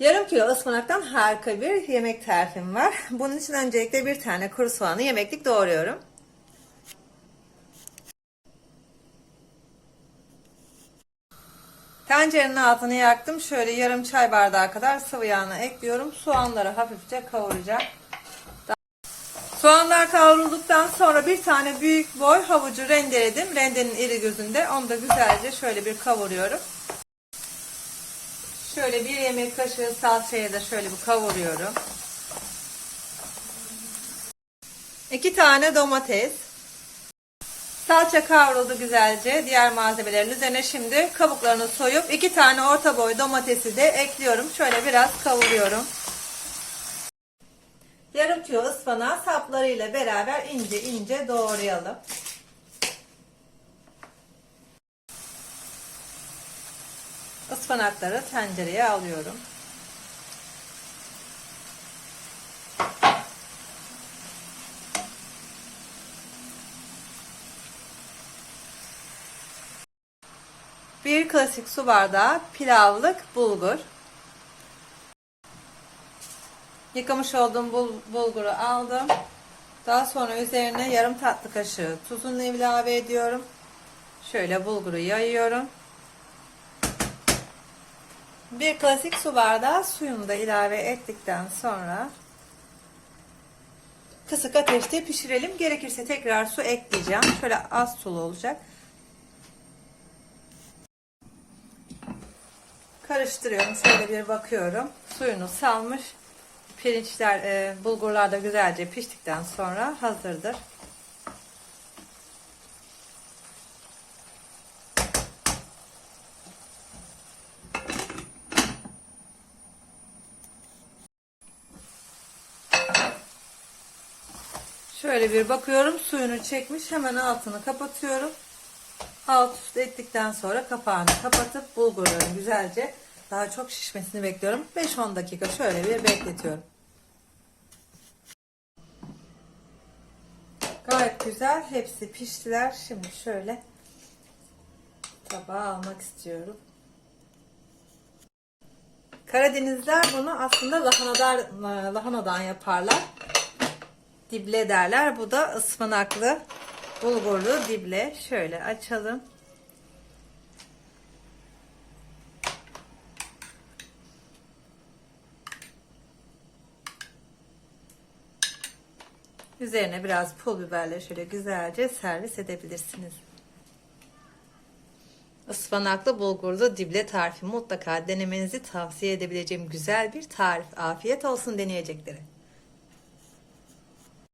Yarım kilo ıspanaktan harika bir yemek tarifim var. Bunun için öncelikle bir tane kuru soğanı yemeklik doğruyorum. Tencerenin altını yaktım. Şöyle yarım çay bardağı kadar sıvı yağını ekliyorum. Soğanları hafifçe kavuracağım. Soğanlar kavrulduktan sonra bir tane büyük boy havucu rendeledim. Rendenin iri gözünde. Onu da güzelce şöyle bir kavuruyorum. Şöyle bir yemek kaşığı salçaya da şöyle bir kavuruyorum. İki tane domates. Salça kavruldu güzelce. Diğer malzemelerin üzerine şimdi kabuklarını soyup iki tane orta boy domatesi de ekliyorum. Şöyle biraz kavuruyorum. Yarım kilo ıspanağı saplarıyla beraber ince ince doğrayalım. Ispanakları tencereye alıyorum. Bir klasik su bardağı pilavlık bulgur. Yıkamış olduğum bul bulguru aldım. Daha sonra üzerine yarım tatlı kaşığı tuzunu ilave ediyorum. Şöyle bulguru yayıyorum. Bir klasik su bardağı suyunu da ilave ettikten sonra kısık ateşte pişirelim. Gerekirse tekrar su ekleyeceğim. Şöyle az sulu olacak. Karıştırıyorum. Şöyle bir bakıyorum. Suyunu salmış. Pirinçler, e, bulgurlar da güzelce piştikten sonra hazırdır. Şöyle bir bakıyorum suyunu çekmiş hemen altını kapatıyorum. Alt üst ettikten sonra kapağını kapatıp bulgurların güzelce daha çok şişmesini bekliyorum. 5-10 dakika şöyle bir bekletiyorum. Gayet güzel. Hepsi piştiler. Şimdi şöyle tabağa almak istiyorum. Karadenizler bunu aslında lahanadan, lahanadan yaparlar. Dible derler. Bu da ıspanaklı, bulgurlu dible. Şöyle açalım. Üzerine biraz pul biberle şöyle güzelce servis edebilirsiniz. Ispanaklı bulgurlu dible tarifi mutlaka denemenizi tavsiye edebileceğim güzel bir tarif. Afiyet olsun deneyeceklere.